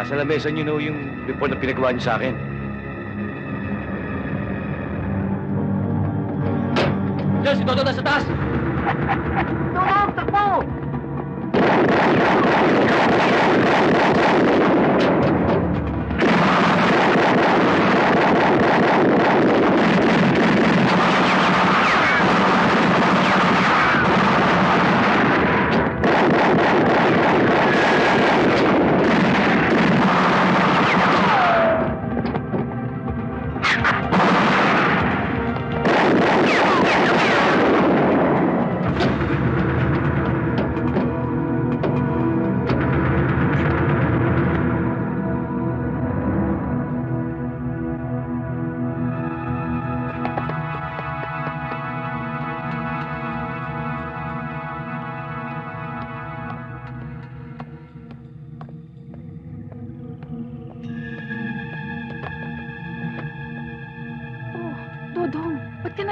Nasa lamesa niyo no yung report na pinagawa niyo sa akin. Diyan, si Toto nasa taas! Tulong!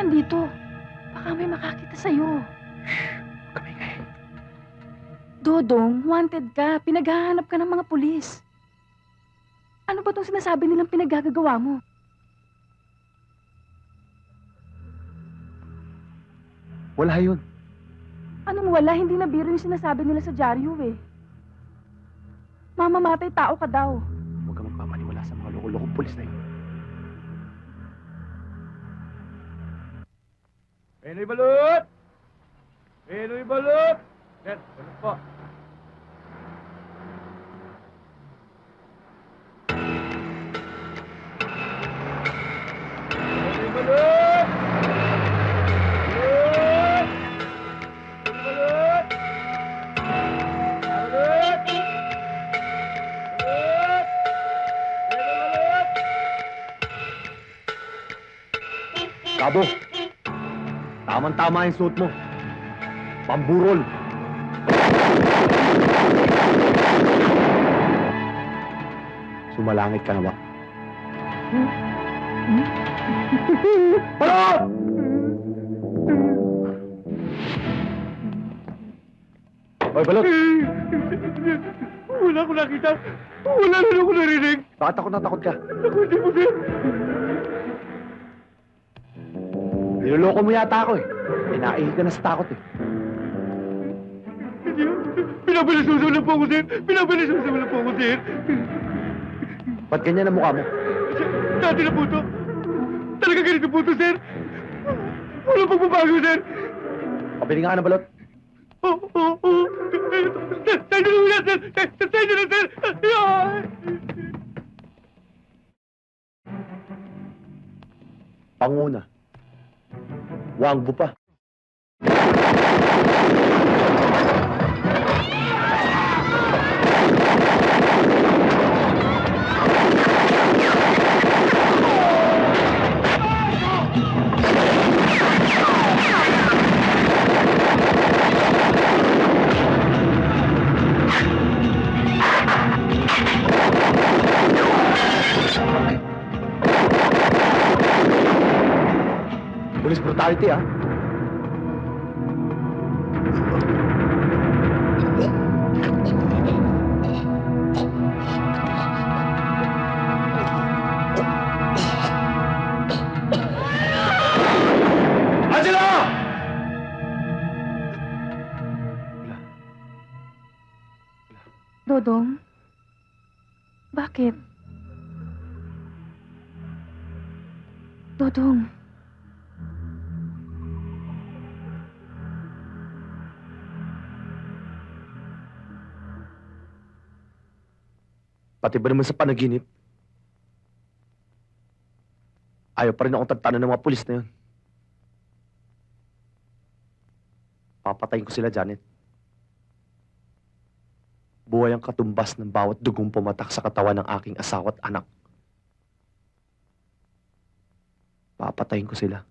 Ba't ka nandito? Baka may makakita sa'yo. Dodong, wanted ka. Pinaghahanap ka ng mga pulis. Ano ba itong sinasabi nilang pinaggagawa mo? Wala yun. Anong wala? Hindi na biro yung sinasabi nila sa dyaryo eh. Mamamatay tao ka daw. Huwag ka magpapaniwala sa mga loko-lokong pulis na yun. Penoy balot! Penoy balot! Sir, balot po. Penoy balot! Balot! Penoy balot! Balot! Balot! Penoy balot! Kabo! Tamang-tama yung suot mo. Pamburol. Sumalangit ka na ba? Balot! Hoy, balot! Wala ko nakita. Wala rin ako narinig. Bakit ako natakot ka? Hindi mo sir. Niloloko mo yata ako eh. Pinaihi ka na sa takot eh. Pinabilisuso lang po ako sir. Pinabilisuso lang po ako sir. Ba't ganyan ang mukha mo? Dati na po to. Talaga ganito po to sir. Wala pagbabago sir. Pabili nga ka na balot. Oo, oo, oo. Tayo na lang sir. Na sir. Panguna. Wangbo pa. Police brutality ah. Dodong? Bakit? Dodong, Pati ba naman sa panaginip? Ayaw pa rin akong tagtanan ng mga pulis na yun. Papatayin ko sila, Janet. Buhay ang katumbas ng bawat dugong pumatak sa katawan ng aking asawa at anak. Papatayin ko sila.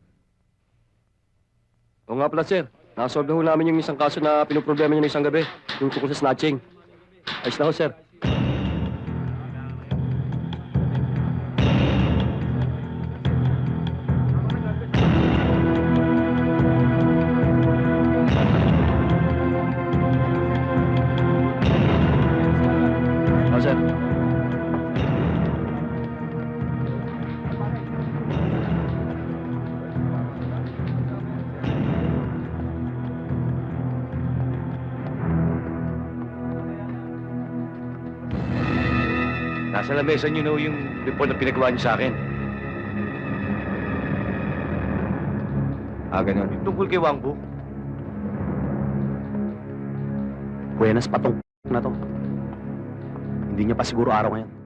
Oo nga pala, sir. Nasolve na ho namin yung isang kaso na pinoproblema niyo ng isang gabi. Yung tungkol sa snatching. Ayos na ho, sir. Nasa lamesa niyo na ho yung report na pinagawa niyo sa akin. Ah, ganun. Yung tungkol kay Wangbo. Buenas pa tong na to. Hindi niya pa siguro araw ngayon.